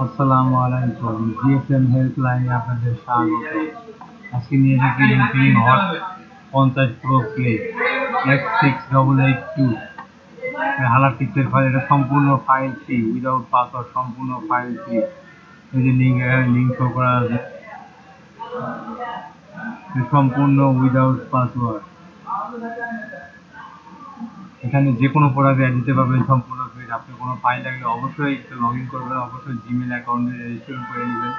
আসসালামু আলাইকুম। জিএসএম হেল্পলাইনে আপনাদের স্বাগত। আজকে নিয়ে এসেছি হট পঞ্চাশ pro play six double eight two হালার টিপসের ফাইল এটা সম্পূর্ণ ফাইল ফ্রি উইদাউট পাসওয়ার্ড সম্পূর্ণ ফাইল ফ্রি এই যে লিঙ্ক লিঙ্ক শো করা আছে। সম্পূর্ণ উইদাউট পাসওয়ার্ড এখানে যে কোনো প্রোডাক্ট দিতে পারবেন সম্পূর্ণ আপনি কোনো ফাইল লাগলে অবশ্যই লগ ইন করবেন, অবশ্যই জিমেল অ্যাকাউন্টে রেজিস্ট্রেশন করে নেবেন।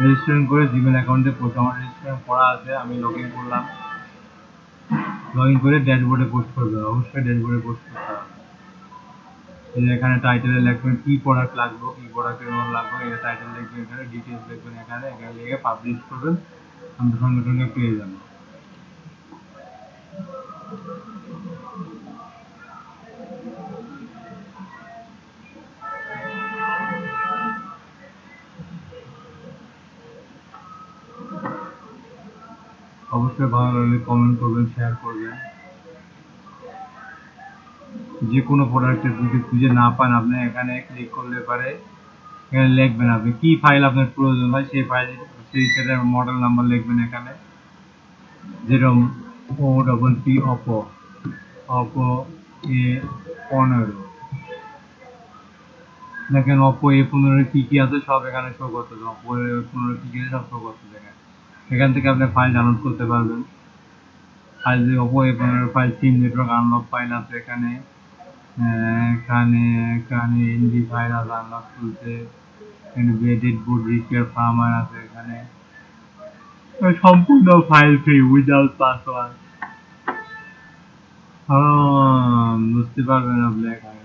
রেজিস্ট্রেশন করে জিমেল অ্যাকাউন্টে পোস্ট আমার রেজিস্ট্রেশন করা আছে, আমি লগ ইন করলাম। লগ ইন করে ড্যাশবোর্ডে পোস্ট করবেন, অবশ্যই ড্যাশবোর্ডে পোস্ট করতে হবে। এখানে টাইটেলে লিখবেন, কি প্রোডাক্ট লাগবে, কি প্রোডাক্টের মধ্যে লাগবে, এটা টাইটেল লিখবেন এখানে ডিটেলস লিখবেন এখানে এখানে লিখে পাবলিশ করবেন আপনি সঙ্গে সঙ্গে পেয়ে যাবেন অবশ্যই ভালো লাগলে কমেন্ট করবেন শেয়ার করবেন। যে কোনো প্রোডাক্টের যদি খুঁজে না পান, আপনি এখানে ক্লিক করলে পারে, এখানে লিখবেন আপনি কি ফাইল আপনার প্রয়োজন হয়, সেই ফাইল সেই সেটার মডেল নাম্বার লিখবেন এখানে। যেরকম ও double P Oppo Oppo A পনেরো দেখেন অপো এ পনেরো কি কি আছে, সব এখানে শো করতে অপো এ পনেরো কি কি আছে, সব শো করতে দেখেন এখান থেকে আপনি ফাইল ডাউনলোড করতে পারবেন। ফাইল যে ওপো এ পনেরো file SIM network unlock file আছে এখানে এখানে এখানে এনজি ফাইল আছে আনলক খুলতে এখানে বেডেড বুট রিপেয়ার ফার্মার আছে এখানে। সম্পূর্ণ ফাইল ফ্রি উইদাউট পাসওয়ার্ড বুঝতে পারবেন আপনি এখানে।